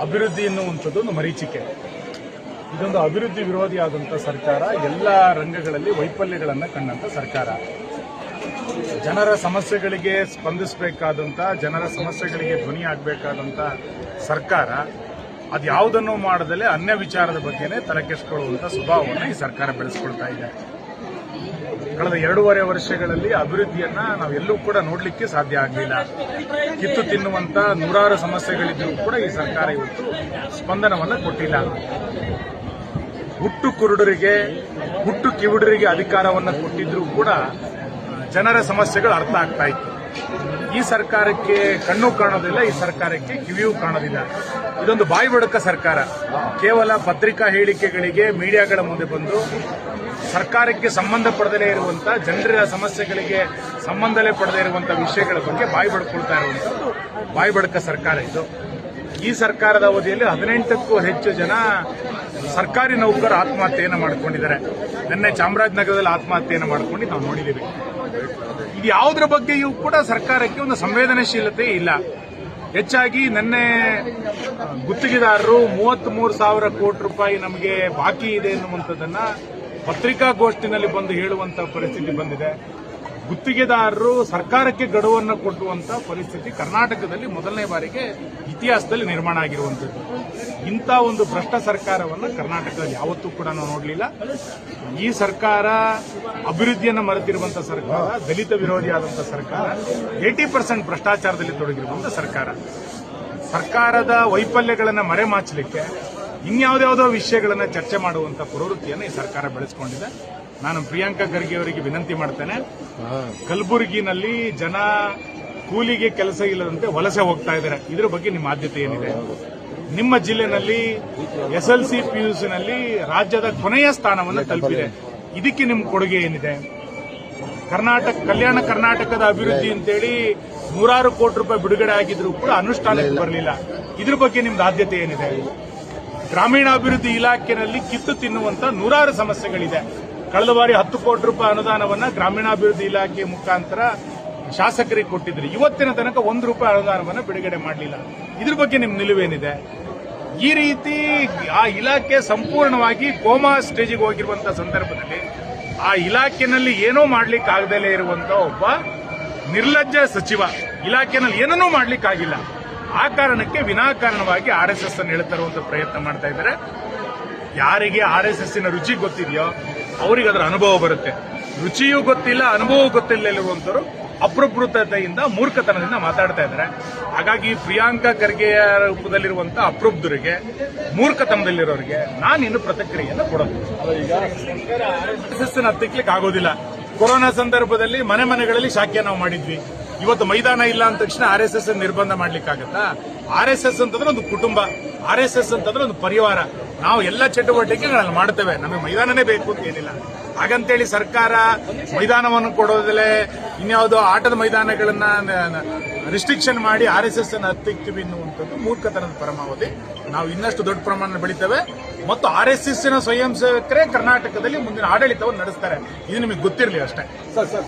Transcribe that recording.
ಅಭಿವೃದ್ಧಿ ಎನ್ನುವಂಥದ್ದು ಒಂದು ಮರೀಚಿಕೆ. ಇದೊಂದು ಅಭಿವೃದ್ಧಿ ವಿರೋಧಿಯಾದಂಥ ಸರ್ಕಾರ, ಎಲ್ಲ ರಂಗಗಳಲ್ಲಿ ವೈಫಲ್ಯಗಳನ್ನು ಕಂಡಂಥ ಸರ್ಕಾರ. ಜನರ ಸಮಸ್ಯೆಗಳಿಗೆ ಸ್ಪಂದಿಸಬೇಕಾದಂಥ, ಜನರ ಸಮಸ್ಯೆಗಳಿಗೆ ಧ್ವನಿಯಾಗಬೇಕಾದಂಥ ಸರ್ಕಾರ ಅದು ಯಾವುದನ್ನು ಮಾಡದಲ್ಲೇ ಅನ್ಯ ವಿಚಾರದ ಬಗ್ಗೆನೇ ತಲೆಕೆಡಿಸ್ಕೊಳ್ಳುವಂಥ ಸ್ವಭಾವವನ್ನು ಈ ಸರ್ಕಾರ ಬೆಳೆಸ್ಕೊಳ್ತಾ ಇದೆ. ಕಳೆದ ಎರಡೂವರೆ ವರ್ಷಗಳಲ್ಲಿ ಅಭಿವೃದ್ಧಿಯನ್ನ ನಾವೆಲ್ಲೂ ಕೂಡ ನೋಡಲಿಕ್ಕೆ ಸಾಧ್ಯ ಆಗಲಿಲ್ಲ. ಕಿತ್ತು ತಿನ್ನುವಂತ ನೂರಾರು ಸಮಸ್ಯೆಗಳಿದ್ದರೂ ಕೂಡ ಈ ಸರ್ಕಾರ ಇವತ್ತು ಸ್ಪಂದನವನ್ನು ಕೊಟ್ಟಿಲ್ಲ. ಹುಟ್ಟು ಕುರುಡರಿಗೆ, ಹುಟ್ಟು ಕಿವುಡರಿಗೆ ಅಧಿಕಾರವನ್ನು ಕೊಟ್ಟಿದ್ರೂ ಕೂಡ ಜನರ ಸಮಸ್ಯೆಗಳು ಅರ್ಥ ಆಗ್ತಾ ಇತ್ತು. ಈ ಸರ್ಕಾರಕ್ಕೆ ಕಣ್ಣು ಕಾಣೋದಿಲ್ಲ, ಈ ಸರ್ಕಾರಕ್ಕೆ ಕಿವಿಯೂ ಕಾಣೋದಿಲ್ಲ. ಇದೊಂದು ಬಾಯಿ ಬಡಕ ಸರ್ಕಾರ. ಕೇವಲ ಪತ್ರಿಕಾ ಹೇಳಿಕೆಗಳಿಗೆ ಮೀಡಿಯಾಗಳ ಮುಂದೆ ಬಂದು ಸರ್ಕಾರಕ್ಕೆ ಸಂಬಂಧಪಡದೇ ಇರುವಂತ, ಜನರ ಸಮಸ್ಯೆಗಳಿಗೆ ಸಂಬಂಧಲೇ ಪಡೆದೇ ಇರುವಂತ ವಿಷಯಗಳ ಬಗ್ಗೆ ಬಾಯಿ ಬಡ್ಕೊಳ್ತಾ ಇರುವಂತಹ ಬಾಯಿ ಬಡಕ ಸರ್ಕಾರ ಇದು. ಈ ಸರ್ಕಾರದ ಅವಧಿಯಲ್ಲಿ ಹದಿನೆಂಟಕ್ಕೂ ಹೆಚ್ಚು ಜನ ಸರ್ಕಾರಿ ನೌಕರ ಆತ್ಮಹತ್ಯೆಯನ್ನು ಮಾಡಿಕೊಂಡಿದ್ದಾರೆ. ನಿನ್ನೆ ಚಾಮರಾಜನಗರದಲ್ಲಿ ಆತ್ಮಹತ್ಯೆಯನ್ನು ಮಾಡ್ಕೊಂಡು ನಾವು ನೋಡಿದ್ದೀವಿ. ಇದು ಯಾವುದರ ಬಗ್ಗೆಯೂ ಕೂಡ ಸರ್ಕಾರಕ್ಕೆ ಒಂದು ಸಂವೇದನಾಶೀಲತೆ ಇಲ್ಲ. ಹೆಚ್ಚಾಗಿ ನಿನ್ನೆ ಗುತ್ತಿಗೆದಾರರು ಮೂವತ್ತ್ ಮೂರು ಸಾವಿರ ಕೋಟಿ ರೂಪಾಯಿ ನಮಗೆ ಬಾಕಿ ಇದೆ ಎನ್ನುವಂಥದ್ದನ್ನ ಪತ್ರಿಕಾಗೋಷ್ಠಿನಲ್ಲಿ ಬಂದು ಹೇಳುವಂತಹ ಪರಿಸ್ಥಿತಿ ಬಂದಿದೆ. ಗುತ್ತಿಗೆದಾರರು ಸರ್ಕಾರಕ್ಕೆ ಗಡುವನ್ನು ಕೊಡುವಂತಹ ಪರಿಸ್ಥಿತಿ ಕರ್ನಾಟಕದಲ್ಲಿ ಮೊದಲನೇ ಬಾರಿಗೆ ಇತಿಹಾಸದಲ್ಲಿ ನಿರ್ಮಾಣ ಆಗಿರುವಂಥದ್ದು. ಇಂಥ ಒಂದು ಭ್ರಷ್ಟ ಸರ್ಕಾರವನ್ನು ಕರ್ನಾಟಕದಲ್ಲಿ ಯಾವತ್ತೂ ಕೂಡ ನಾವು ನೋಡಲಿಲ್ಲ. ಈ ಸರ್ಕಾರ ಅಭಿವೃದ್ಧಿಯನ್ನು ಮರೆತಿರುವಂತ ಸರ್ಕಾರ, ದಲಿತ ವಿರೋಧಿಯಾದಂಥ ಸರ್ಕಾರ ಏಟಿ ಪರ್ಸೆಂಟ್ ಭ್ರಷ್ಟಾಚಾರದಲ್ಲಿ ತೊಡಗಿರುವಂತ ಸರ್ಕಾರ. ಸರ್ಕಾರದ ವೈಫಲ್ಯಗಳನ್ನು ಮರೆಮಾಚಲಿಕ್ಕೆ ಇನ್ಯಾವುದ್ಯಾವುದೋ ವಿಷಯಗಳನ್ನು ಚರ್ಚೆ ಮಾಡುವಂತ ಪ್ರವೃತ್ತಿಯನ್ನು ಈ ಸರ್ಕಾರ ಬೆಳೆಸಿಕೊಂಡಿದೆ. ನಾನು ಪ್ರಿಯಾಂಕಾ ಖರ್ಗೆ ಅವರಿಗೆ ವಿನಂತಿ ಮಾಡ್ತೇನೆ. ಕಲಬುರಗಿನಲ್ಲಿ ಜನ ಕೂಲಿಗೆ ಕೆಲಸ ಇಲ್ಲದಂತೆ ವಲಸೆ ಹೋಗ್ತಾ ಇದ್ದಾರೆ. ಇದ್ರ ಬಗ್ಗೆ ನಿಮ್ಮ ಆದ್ಯತೆ ಏನಿದೆ? ನಿಮ್ಮ ಜಿಲ್ಲೆನಲ್ಲಿ ಎಸ್ ಎಲ್ ಸಿ ಪಿಯುಸಿನಲ್ಲಿ ರಾಜ್ಯದ ಕೊನೆಯ ಸ್ಥಾನವನ್ನು ತಲುಪಿದೆ. ಇದಕ್ಕೆ ನಿಮ್ಮ ಕೊಡುಗೆ ಏನಿದೆ? ಕರ್ನಾಟಕ ಕಲ್ಯಾಣ ಕರ್ನಾಟಕದ ಅಭಿವೃದ್ಧಿ ಅಂತೇಳಿ ನೂರಾರು ಕೋಟಿ ರೂಪಾಯಿ ಬಿಡುಗಡೆ ಆಗಿದ್ರು ಕೂಡ ಅನುಷ್ಠಾನಕ್ಕೆ ಬರಲಿಲ್ಲ. ಇದ್ರ ಬಗ್ಗೆ ನಿಮ್ದು ಆದ್ಯತೆ ಏನಿದೆ? ಗ್ರಾಮೀಣಾಭಿವೃದ್ಧಿ ಇಲಾಖೆಯಲ್ಲಿ ಕಿತ್ತು ತಿನ್ನುವಂತ ನೂರಾರು ಸಮಸ್ಯೆಗಳಿದೆ. ಕಳೆದ ಬಾರಿ ಹತ್ತು ಕೋಟಿ ರೂಪಾಯಿ ಅನುದಾನವನ್ನ ಗ್ರಾಮೀಣಾಭಿವೃದ್ಧಿ ಇಲಾಖೆ ಮುಖಾಂತರ ಶಾಸಕರಿಗೆ ಕೊಟ್ಟಿದ್ರು. ಇವತ್ತಿನ ತನಕ ಒಂದು ರೂಪಾಯಿ ಅನುದಾನವನ್ನ ಬಿಡುಗಡೆ ಮಾಡಲಿಲ್ಲ. ಇದ್ರ ಬಗ್ಗೆ ನಿಮ್ ನಿಲುವೇನಿದೆ? ಈ ರೀತಿ ಆ ಇಲಾಖೆ ಸಂಪೂರ್ಣವಾಗಿ ಕೋಮಾ ಸ್ಟೇಜಿಗೆ ಹೋಗಿರುವಂತಹ ಸಂದರ್ಭದಲ್ಲಿ ಆ ಇಲಾಖೆನಲ್ಲಿ ಏನೋ ಮಾಡ್ಲಿಕ್ಕೆ ಆಗದಲೇ ಇರುವಂತಹ ಒಬ್ಬ ನಿರ್ಲಜ್ಜ ಸಚಿವ ಇಲಾಖೆನಲ್ಲಿ ಏನನ್ನೂ ಮಾಡ್ಲಿಕ್ಕಾಗಿಲ್ಲ. ಆ ಕಾರಣಕ್ಕೆ ವಿನಾಕಾರಣವಾಗಿ ಆರ್ ಎಸ್ ಎಸ್ ಅನ್ನು ಹೇಳ್ತಾರುವಂತ ಪ್ರಯತ್ನ ಮಾಡ್ತಾ ಇದ್ದಾರೆ. ಯಾರಿಗೆ ಆರ್ ಎಸ್ ಎಸ್ಸಿನ ರುಚಿ ಗೊತ್ತಿದೆಯೋ ಅವರಿಗೆ ಅದರ ಅನುಭವ ಬರುತ್ತೆ. ರುಚಿಯೂ ಗೊತ್ತಿಲ್ಲ ಅನುಭವ ಗೊತ್ತಿಲ್ಲ ಇರುವಂತವರು ಅಪ್ರಬೃತತೆಯಿಂದ ಮೂರ್ಖತನದಿಂದ ಮಾತಾಡ್ತಾ ಇದ್ದಾರೆ. ಹಾಗಾಗಿ ಪ್ರಿಯಾಂಕಾ ಖರ್ಗೆಯ ರೂಪದಲ್ಲಿರುವಂತಹ ಅಪ್ರಬ್ಧರಿಗೆ ಮೂರ್ಖತನದಲ್ಲಿರೋರಿಗೆ ನಾನು ಇನ್ನು ಪ್ರತಿಕ್ರಿಯೆಯನ್ನು ಕೊಡೋದು ಎಸ್ ಹತ್ತಿಕ್ಲಿಕ್ಕೆ ಆಗೋದಿಲ್ಲ. ಕೊರೋನಾ ಸಂದರ್ಭದಲ್ಲಿ ಮನೆ ಮನೆಗಳಲ್ಲಿ ಶಾಖೆ ನಾವು ಮಾಡಿದ್ವಿ. ಇವತ್ತು ಮೈದಾನ ಇಲ್ಲ ಅಂದ ತಕ್ಷಣ ಆರ್ ಎಸ್ ಎಸ್ ನಿರ್ಬಂಧ ಮಾಡ್ಲಿಕ್ಕಾಗತ್ತಾ? ಆರ್ ಎಸ್ ಎಸ್ ಅಂತಂದ್ರೆ ಒಂದು ಕುಟುಂಬ, ಆರ್ ಎಸ್ ಎಸ್ ಅಂತಂದ್ರೆ ಒಂದು ಪರಿವಾರ. ನಾವು ಎಲ್ಲ ಚಟುವಟಿಕೆಗಳಲ್ಲಿ ಮಾಡ್ತೇವೆ. ನಮಗೆ ಮೈದಾನನೇ ಬೇಕು ಅಂತ ಏನಿಲ್ಲ. ಹಾಗಂತೇಳಿ ಸರ್ಕಾರ ಮೈದಾನವನ್ನು ಕೊಡೋದಲ್ಲೇ ಇನ್ಯಾವುದೋ ಆಟದ ಮೈದಾನಗಳನ್ನ ರಿಸ್ಟ್ರಿಕ್ಷನ್ ಮಾಡಿ ಆರ್ ಎಸ್ ಎಸ್ ಅನ್ನು ಹತ್ತಿಕ್ತೀವಿ ಎನ್ನುವಂಥದ್ದು ಮೂರ್ಖತನದ ಪರಮಾವಧಿ. ನಾವು ಇನ್ನಷ್ಟು ದೊಡ್ಡ ಪ್ರಮಾಣ ಬೆಳಿತೇವೆ. ಮತ್ತು ಆರ್ ಎಸ್ ಎಸ್ನ ಸ್ವಯಂ ಸೇವಕರೇ ಕರ್ನಾಟಕದಲ್ಲಿ ಮುಂದಿನ ಆಡಳಿತವನ್ನು ನಡೆಸ್ತಾರೆ. ಇದು ನಿಮಗೆ ಗೊತ್ತಿರಲಿ ಅಷ್ಟೇ.